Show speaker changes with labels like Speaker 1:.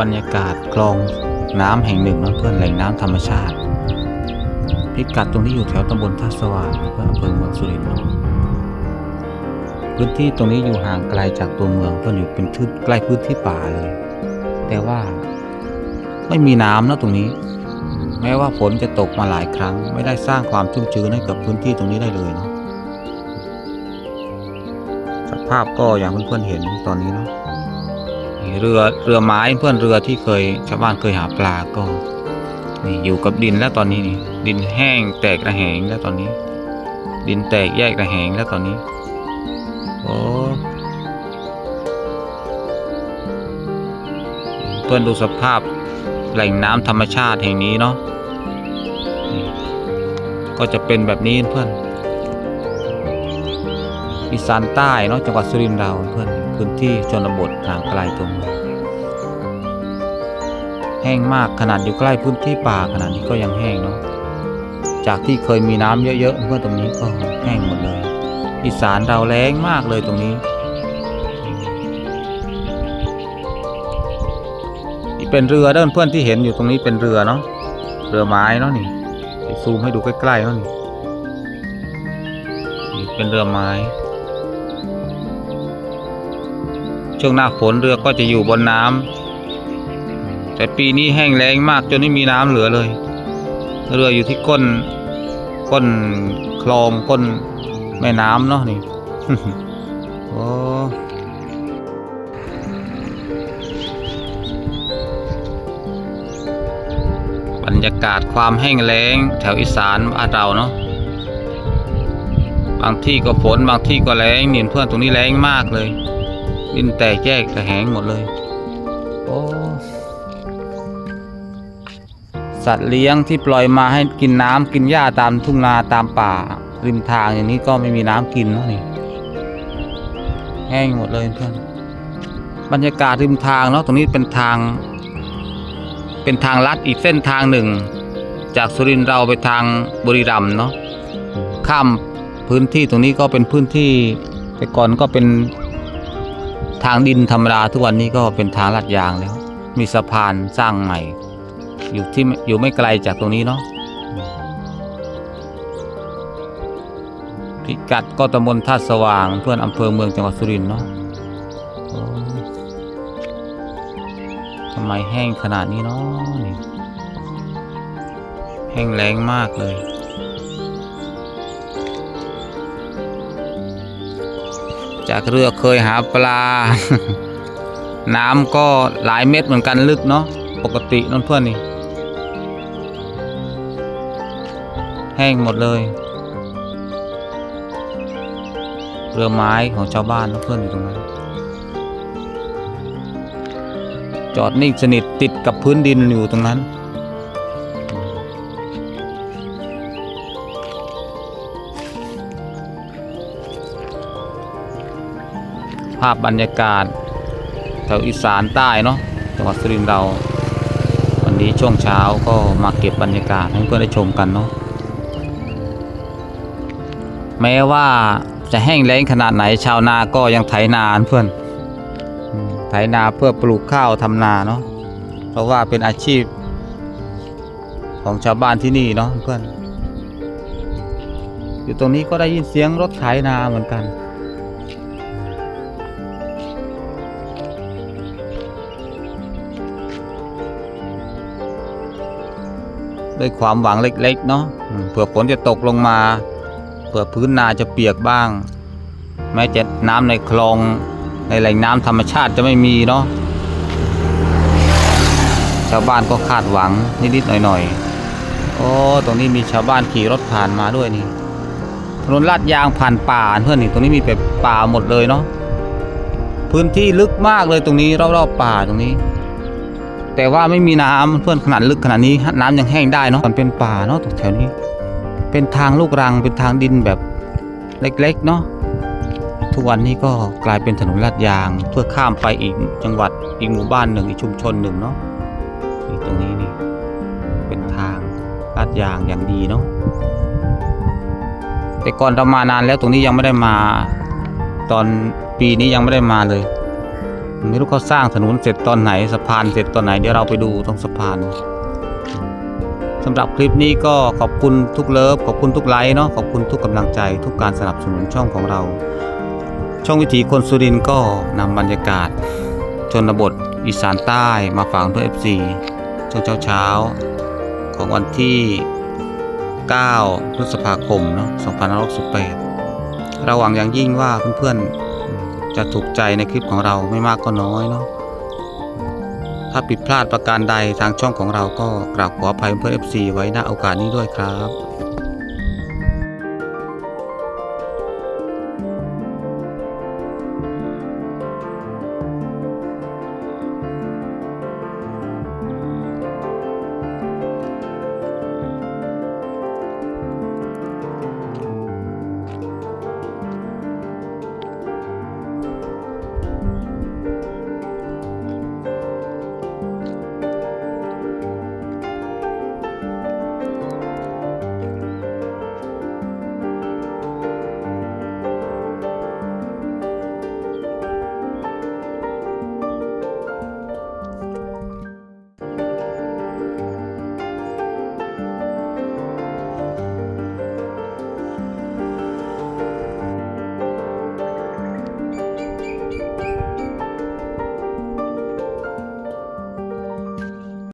Speaker 1: บรรยากาศคลองน้ำแห่งหนึ่งนะเพื่อนแหล่งน้ำธรรมชาติ พิกัดตรงนี้อยู่แถวตำบลท่าสว่างเพื่ออำเภอเมืองสุรินทร์พื้นที่ตรงนี้อยู่ห่างไกลจากตัวเมืองเพื่อนอยู่เป็นพื้นใกล้พื้นที่ป่าเลย แต่ว่าไม่มีน้ำนะตรงนี้ แม้ว่าฝนจะตกมาหลายครั้ง ไม่ได้สร้างความชุ่มชื้นให้กับพื้นที่ตรงนี้ได้เลยเนาะสภาพก็อย่างเพื่อนๆเห็นตอนนี้เนาะ นี่เรือเรือไม้เพื่อนเรือที่เคยชาวบ้านเคยหาปลาก็นี่อยู่กับดินแล้วตอนนี้นี่ดินแห้งแตกระแหงแล้วตอนนี้ ดินแตกแยกระแหงแล้วตอนนี้โอ้เพื่อนดูสภาพแหล่งน้ำธรรมชาติแห่งนี้เนาะก็จะเป็นแบบนี้เพื่อนอีสานใต้เนาะจังหวัดสุรินทร์เราเพื่อน พื้นที่ชนบทห่างไกลตัวเมืองแห้งมากขนาดอยู่ใกล้พื้นที่ป่าขนาดนี้ก็ยังแห้งเนาะจากที่เคยมีน้ำเยอะๆเพื่อนตรงนี้ก็แห้งหมดเลย อีสานเราแรงมากเลยตรงนี้นี่เป็นเรือเด้นเพื่อนที่เห็นอยู่ตรงนี้เป็นเรือเนาะเรือไม้เนาะนี่ซูมให้ดูใกล้ๆเนาะนี่เป็นเรือไม้ ช่วงหน้าฝนเรือก็จะอยู่บนน้ำแต่ปีนี้แห้งแล้งมากจนไม่มีน้ำเหลือเลย เรืออยู่ที่ก้น ก้นคลองก้นแม่น้ำเนาะนี่โอ้บรรยากาศความแห้งแล้งแถวอีสานบ้านเราเนาะบางที่ก็ฝนบางที่ก็แล้งเนี่ยเพื่อนตรงนี้แล้งมากเลย ดินแตกแยกกระแหงหมดเลย โอ้ สัตว์เลี้ยงที่ปล่อยมาให้กินน้ำกินหญ้าตามทุ่งนาตามป่า ริมทางอย่างนี้ก็ไม่มีน้ำกินแล้วนี่แห้งหมดเลยเพื่อน บรรยากาศริมทางเนาะตรงนี้เป็นทาง เป็นทางลัดอีกเส้นทางหนึ่ง จากสุรินทร์เราไปทางบุรีรัมย์เนาะข้ามพื้นที่ตรงนี้ก็เป็นพื้นที่ แต่ก่อนก็เป็น ทางดินธรรมดาทุกวันนี้ก็เป็นทางลาดยางแล้ว มีสะพานสร้างใหม่ อยู่ที่อยู่ไม่ไกลจากตรงนี้เนาะพิกัดก็ตำบลท่าสว่างเพื่อนอำเภอเมืองจังหวัดสุรินทร์เนาะทำไมแห้งขนาดนี้เนาะแห้งแล้งมากเลย จากเรือเคยหาปลา น้ำก็หลายเม็ดเหมือนกันลึกเนาะปกตินั่นเพื่อนนี่ แห้งหมดเลย เรือไม้ของชาวบ้านนะเพื่อนอยู่ตรงนั้น จอดนิ่งสนิทติดกับพื้นดินอยู่ตรงนั้น ภาพบรรยากาศแถวอีสานใต้เนาะจังหวัดสุรินทร์เรา วันนี้ช่วงเช้าก็มาเก็บบรรยากาศให้เพื่อนได้ชมกันเนาะแม้ว่าจะแห้งแล้งขนาดไหนชาวนาก็ยังไถนาเพื่อนไถนาเพื่อปลูกข้าวทำนาเนาะเพราะว่าเป็นอาชีพ ของชาวบ้านที่นี่เนาะเพื่อนอยู่ตรงนี้ก็ได้ยินเสียงรถไถนาเหมือนกัน ด้วยความหวังเล็กๆเนาะเผื่อฝนจะตกลงมา เผื่อพื้นนาจะเปียกบ้าง แม้จะน้ำในคลอง ในแหล่งน้ำธรรมชาติจะไม่มีเนาะชาวบ้านก็คาดหวังนิดๆหน่อยๆ โอ้ ตรงนี้มีชาวบ้านขี่รถผ่านมาด้วยนี่ ถนนลาดยางผ่านป่าเพื่อนนี่ ตรงนี้มีแบบป่าหมดเลยเนาะ พื้นที่ลึกมากเลยตรงนี้รอบๆป่าตรงนี้ แต่ว่าไม่มีน้ำเพื่อนขนาดลึกขนาดนี้น้ำยังแห้งได้เนาะมันเป็นป่าเนาะตรงแถวนี้ เป็นทางลูกรังเป็นทางดินแบบเล็กๆเนาะทุกวันนี้ก็กลายเป็นถนนลาดยาง เพื่อข้ามไปอีกจังหวัดอีกหมู่บ้านหนึ่งอีกชุมชนหนึ่งเนาะนี่ตรงนี้นี่เป็นทางลาดยางอย่างดีเนาะแต่ก่อนเรามานานแล้วตรงนี้ยังไม่ได้มา ตอนปีนี้ยังไม่ได้มาเลย ไม่รู้เขาสร้างถนนเสร็จตอนไหนสะพานเสร็จตอนไหนเดี๋ยวเราไปดูตรงสะพานสำหรับคลิปนี้ก็ขอบคุณทุกเลิฟขอบคุณทุกไลค์เนาะขอบคุณทุกกำลังใจ ทุกการสนับสนุนช่องของเรา ช่องวิถีคนสุรินก็นำบรรยากาศชนบทอีสานใต้มาฝากเพื่อ FC ช่วงเช้าๆของวันที่ 9 พฤษภาคมเนาะ2568เราหวังอย่างยิ่งว่าเพื่อนๆ จะถูกใจในคลิปของเราไม่มากก็น้อยเนาะถ้าผิดพลาดประการใดทางช่องของเราก็กราบขออภัยเพื่อน FC ไว้ณโอกาสนี้ด้วยครับ